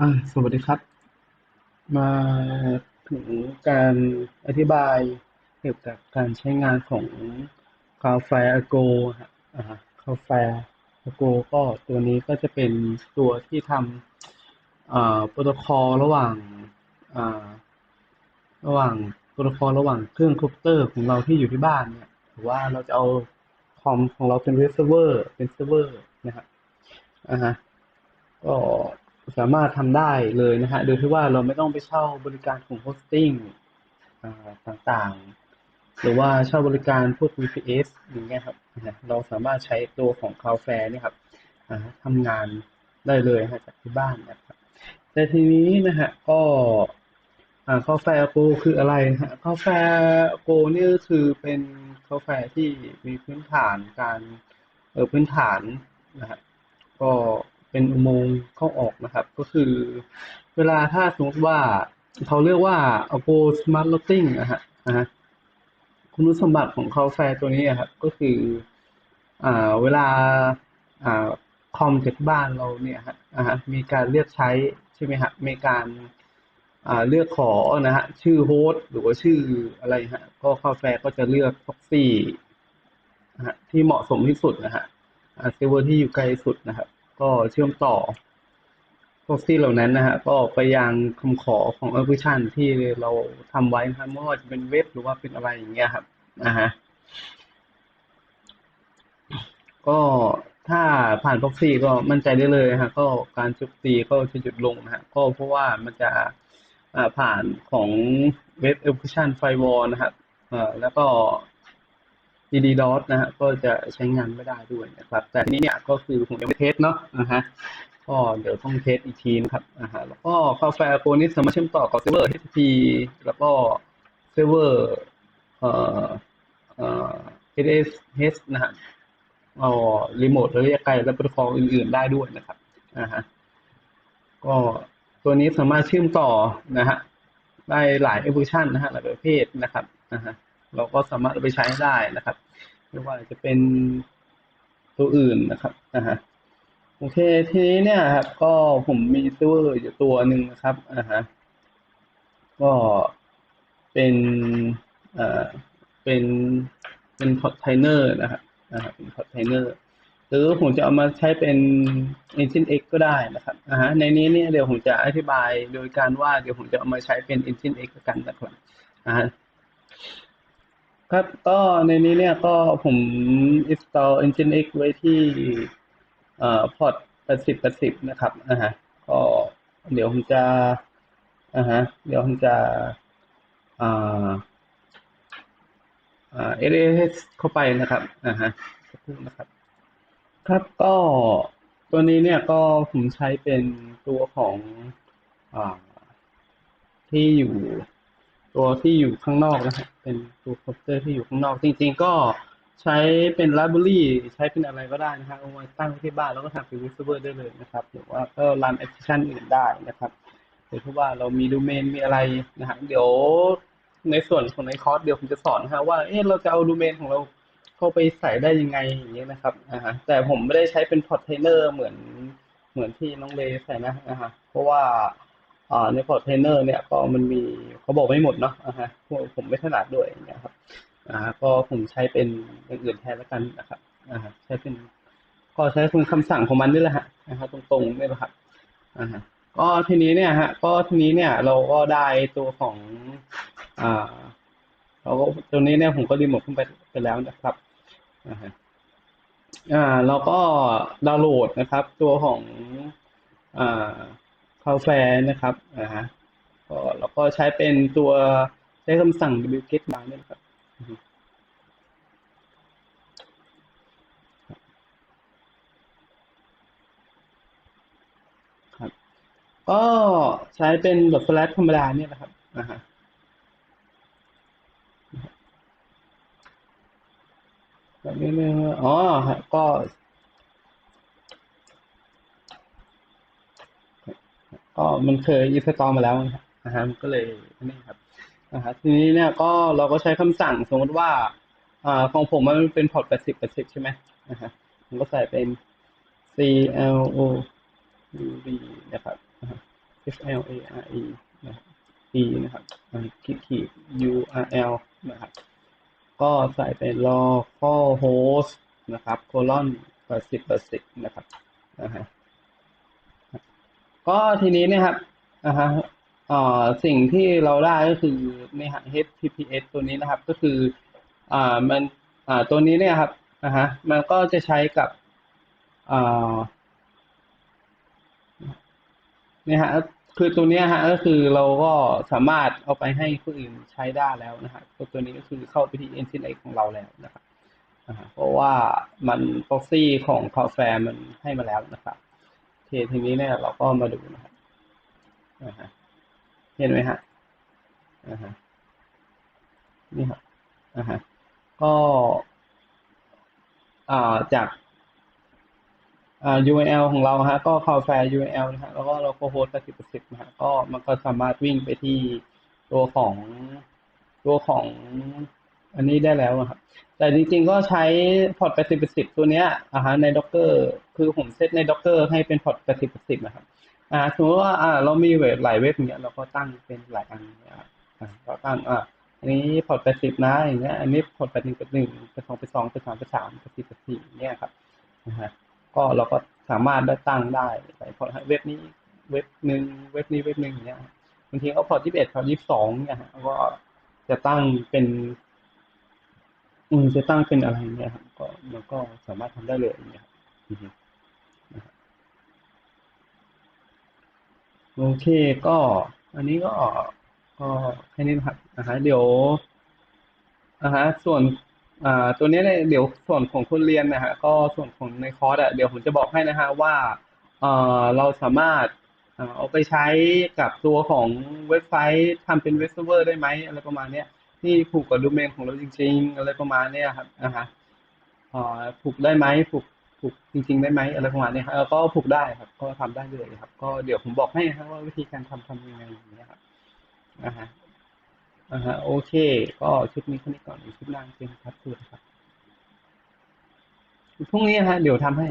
อ่าสวัสดีครับ มาถึงการอธิบายเกี่ยวกับการใช้งานของ Cloudflare Argo ฮะอ่า Cloudflare Go ก็ตัวนี้ก็จะเป็นตัวที่ทำอ่าโปรโตคอลระหว่างอ่าระหว่างโปรโตคอลระหว่างเครื่องคอมพิวเตอร์ของเราที่อยู่ที่บ้านเนี่ยหรือว่าเราจะเอาคอมของเราเป็นเว็บเซิร์ฟเวอร์เป็นเซิร์ฟเวอร์นะครับอ่าฮะก็ สามารถทำได้เลยนะฮะ โดยที่ว่าเราไม่ต้องไปเช่าบริการของโฮสติ้งต่างๆ หรือว่าเช่าบริการพวก VPS อย่างเงี้ยครับ เราสามารถใช้ตัวของ Cloudflare นี่ครับอ่าทำงานได้เลยฮะจากที่บ้านนะครับ แต่ทีนี้นะฮะก็อ่า Cloudflare Go คืออะไรฮะ Cloudflare Go นี่คือเป็น Cloudflare ที่มีพื้นฐานการเออพื้นฐานนะฮะก็ เป็นอุโมงค์เข้าออกนะครับ ก็คือเวลาถ้าสมมติว่าเขาเรียกว่า Apple Smart Routing นะฮะนะฮะคุณสมบัติของ Cloudflare ตัวนี้ครับก็คืออ่าเวลาอ่าคอมจากบ้านเราเนี่ยฮะอ่าฮะมีการเรียกใช้ใช่ไหมฮะมีการอ่าเลือกขอนะฮะชื่อโฮสต์หรือว่าชื่ออะไรฮะก็ Cloudflare ก็จะเลือก proxy นะฮะที่เหมาะสมที่สุดนะฮะเซิร์ฟเวอร์ที่อยู่ไกลสุดนะครับ ก็เชื่อมต่อ proxy เหล่านั้นนะฮะก็ไปยังคำขอของ application ที่เราทำไว้นะครับไม่ว่าจะเป็นเว็บหรือว่าเป็นอะไรอย่างเงี้ยครับนะฮะก็ถ้าผ่าน proxy ก็มั่นใจได้เลยนะฮะก็การโจมตีก็จะหยุดลงนะฮะก็เพราะว่ามันจะผ่านของเว็บ application firewall นะครับแล้วก็ DDoS นะฮะก็จะใช้งานไม่ได้ด้วยนะครับ แต่นี้เนี่ยก็คือผมยังไม่เทสเนาะนะฮะก็เดี๋ยวต้องเทสอีกทีนะครับนะฮะแล้วก็ Cloudflare Go นี้สามารถเชื่อมต่อกับเซิร์ฟเวอร์ HTTP แล้วก็เซิร์ฟเวอร์เอ่อเอ่อ SSH นะฮะอ๋อรีโมทระยะไกลและโปรโตคอลอื่น ๆ ได้ด้วยนะครับนะฮะก็ตัวนี้สามารถเชื่อมต่อนะฮะได้หลายแอปพลิเคชันนะฮะหลายประเภทนะครับนะฮะเราก็สามารถไปใช้ได้นะครับ ไม่ว่าจะเป็นตัวอื่นนะครับนะฮะโอเคทีนี้เนี่ยครับ ก็ผมมีเซิร์ฟเวอร์อยู่ตัวหนึ่งนะครับอ่าฮะก็เป็นเอ่อเป็นเป็นพอร์ตไทเนอร์นะครับอ่าเป็นพอร์ตไทเนอร์หรือผมจะเอามาใช้เป็น Engine X ก็ได้นะครับอ่าฮะในนี้เนี่ยเดี๋ยวผมจะอธิบายโดยการว่าเดี๋ยวผมจะเอามาใช้เป็น Engine X กันนะครับอ่า ครับก็ในนี้เนี่ยก็ผม install Engine X ไว้ที่เอ่อพอร์ต80 80 นะครับอ่าฮะก็เดี๋ยวผมจะอ่าฮะเดี๋ยวผมจะอ่าอ่า LS เข้าไปนะครับอ่าฮะสักครู่นะครับ ครับก็ตัวนี้เนี่ยก็ผมใช้เป็นตัวของอ่าที่อยู่ ตัวที่อยู่ข้างนอกนะฮะเป็นตัวคอมพิวเตอร์ที่อยู่ข้างนอก จริง ๆ ก็ใช้เป็นไลบรารีใช้เป็นอะไรก็ได้นะฮะเอามาตั้งที่บ้านแล้วก็ทำเป็นวิสเวอร์ได้เลยนะครับ หรือว่าก็รันแอปพลิเคชันอื่นได้นะครับหรือเพราะว่าเรามีโดเมนมีอะไรนะฮะเดี๋ยวในส่วนของในคอร์สเดี๋ยวผมจะสอนฮะว่าเอ๊ะเราจะเอาโดเมนของเราเข้าไปใส่ได้ยังไงอย่างเงี้ยนะครับอ่าฮะแต่ผมไม่ได้ใช้เป็นพอร์ตเทรนเนอร์เหมือนเหมือนที่น้องเลใส่นะอ่าฮะเพราะว่า อ่าในพอร์ตเทรนเนอร์เนี่ยก็มันมีเขาบอกไม่หมดเนาะอ่าฮะพวกผมไม่ถนัดด้วยอย่างเงี้ยครับอ่าก็ผมใช้เป็นอย่างอื่นแทนแล้วกันนะครับอ่าใช้เป็นก็ใช้เป็นคำสั่งของมันนี่แหละฮะนะฮะตรงๆนี่แหละครับอ่าก็ทีนี้เนี่ยฮะก็ทีนี้เนี่ยเราก็ได้ตัวของอ่าเราก็ตัวนี้เนี่ยผมก็รีโมทขึ้นไปไปแล้วนะครับอ่าอ่าแล้วก็ดาวน์โหลดนะครับ ตัวของอ่า Cloudflare นะครับอ่าฮะก็แล้วก็ใช้เป็นตัวใช้คำสั่ง wget มาเนี่ยนะครับครับ ก็ใช้เป็นแบบ flash ธรรมดาเนี่ยนะครับอ่าฮะแบบนี้เลยอ๋อก็ ก็มันเคยอินสตอลมาแล้วนะครับนะฮะมันก็เลยนี่ครับนะฮะทีนี้เนี่ยก็เราก็ใช้คำสั่งสมมติว่าอ่าของผมมันเป็นพอร์ต80 80ใช่ไหมนะฮะผมก็ใส่เป็น C L O U D นะครับ F L A R E นะครับ E นะครับอ่าขีดขีด U R L นะครับ ก็ใส่เป็น localhost นะครับ colon แปดสิบแปดสิบนะครับนะฮะ ก็ทีนี้เนี่ยครับอ่าฮะเอ่อสิ่งที่เราได้ก็คือเนี่ยฮะ HTTPS ตัวนี้นะครับ ก็คืออ่ามันอ่าตัวนี้เนี่ยครับอ่าฮะมันก็จะใช้กับอ่าเนี่ยฮะคือตัวเนี้ยฮะก็คือเราก็สามารถเอาไปให้ผู้อื่นใช้ได้แล้วนะฮะตัวนี้ก็คือเข้าไปที่ Nginx ของเราแล้วนะครับเพราะว่ามัน proxy ของ Cloudflare มันให้มาแล้วนะครับ ทีนี้เนี่ยเราก็มาดูนะครับอ่าฮะเห็นไหมฮะอ่าฮะนี่ครับอ่าฮะก็อ่าจากอ่า URL ของเราฮะ ก็ Cloudflare URL นะฮะ แล้วก็เราก็โฮสต์80%นะฮะ ก็มันก็สามารถวิ่งไปที่ตัวของตัวของอันนี้ได้แล้วอะครับ แต่จริงๆก็ใช้พอร์ต80%ตัวเนี้ยอ่าฮะใน Docker คือผมเซตใน Docker ให้เป็นพอร์ต80%นะครับอ่าสมมติว่าอ่าเรามีเว็บหลายเว็บอย่างเงี้ยเราก็ตั้งเป็นหลายอันเนี่ยครับอ่าเราตั้งอ่าอันนี้พอร์ตแปดสิบนะอย่างเงี้ยอันนี้พอร์ตแปดหนึ่งแปดหนึ่งแปดสองแปดสองแปดสามแปดสามแปดสี่แปดสี่เนี่ยครับนะฮะก็เราก็สามารถได้ตั้งได้ใส่พอร์ตเว็บนี้เว็บหนึ่งเว็บนี้เว็บหนึ่งอย่างเงี้ยบางทีก็พอร์ตยี่สิบเอ็ดพอร์ตยี่สิบสองเนี่ยฮะก็จะตั้งเป็นอืมจะตั้งเป็นอะไรเนี่ยครับก็มันก็สามารถทำได้เลยอย่างเงี้ยครับ โอเคก็อันนี้ก็ก็แค่นี้นะครับนะฮะเดี๋ยวอ่าฮะส่วนอ่าตัวนี้เนี่ยเดี๋ยวส่วนของคนเรียนนะฮะก็ส่วนของในคอร์สอะเดี๋ยวผมจะบอกให้นะฮะว่าเอ่อเราสามารถเอาไปใช้กับตัวของเว็บไซต์ทำเป็นเว็บเซิร์ฟเวอร์ได้ไหมอะไรประมาณเนี้ยที่ผูกกับโดเมนของเราจริง ๆ อะไรประมาณเนี้ยครับอ่าฮะอ่าผูกได้ไหมผูก ผูกจริงๆได้ไหมอะไรประมาณนี้ครับก็ผูกได้ครับ ก็ทำได้เลยครับ ก็เดี๋ยวผมบอกให้นะครับว่าวิธีการทำทำยังไงอย่างเงี้ยครับอ่าฮะอ่าฮะโอเค ก็ชุดนี้แค่นี้ก่อนชุดนางเป็นครับคือครับพรุ่งนี้ฮะเดี๋ยวทำให้